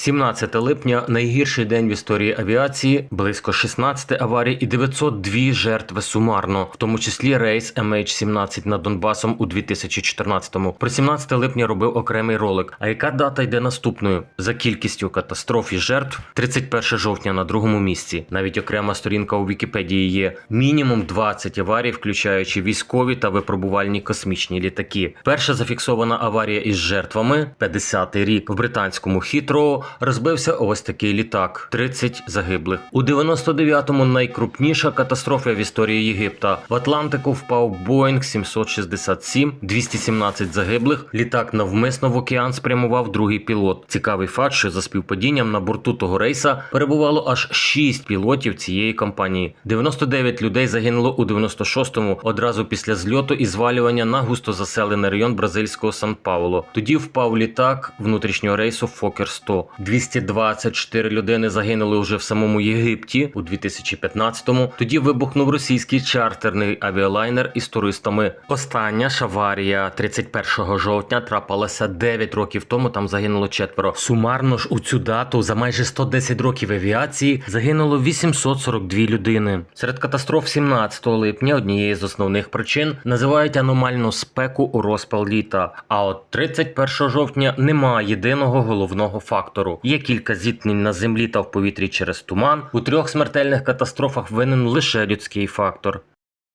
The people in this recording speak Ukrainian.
17 липня найгірший день в історії авіації, близько 16 аварій і 902 жертви сумарно, в тому числі рейс MH17 над Донбасом у 2014-му. Про 17 липня робив окремий ролик. А яка дата йде наступною? За кількістю катастроф і жертв 31 жовтня на другому місці. Навіть окрема сторінка у Вікіпедії є мінімум 20 аварій, включаючи військові та випробувальні космічні літаки. Перша зафіксована аварія із жертвами 50-й рік в британському Хітроу розбився ось такий літак. 30 загиблих. У 99-му найкрупніша катастрофа в історії Єгипта. В Атлантику впав Боїнг 767, 217 загиблих. Літак навмисно в океан спрямував другий пілот. Цікавий факт, що за співпадінням на борту того рейса перебувало аж 6 пілотів цієї компанії. 99 людей загинуло у 96-му одразу після зльоту і звалювання на густозаселений район бразильського Сан-Пауло. Тоді впав літак внутрішнього рейсу Фокер 100. 224 людини загинули вже в самому Єгипті у 2015-му. Тоді вибухнув російський чартерний авіалайнер із туристами. Остання ж аварія 31 жовтня трапилася 9 років тому. Там загинуло четверо. Сумарно ж у цю дату за майже 110 років авіації загинуло 842 людини. Серед катастроф 17 липня однією з основних причин називають аномальну спеку у розпал літа. А от 31 жовтня немає єдиного головного фактору. Є кілька зіткнень на землі та в повітрі через туман. У трьох смертельних катастрофах винен лише людський фактор.